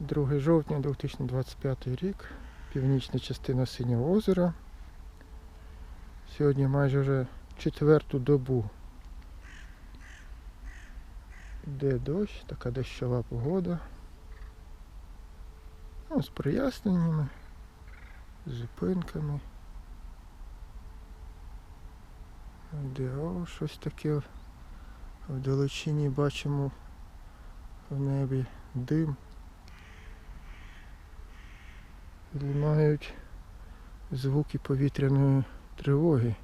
2 жовтня 2025 рік, північна частина Синього озера. Сьогодні майже вже четверту добу. Йде дощ, така дощова погода. Ну, з проясненнями, зупинками. Де щось таке в далечині бачимо в небі дим. Лунають звуки повітряної тривоги.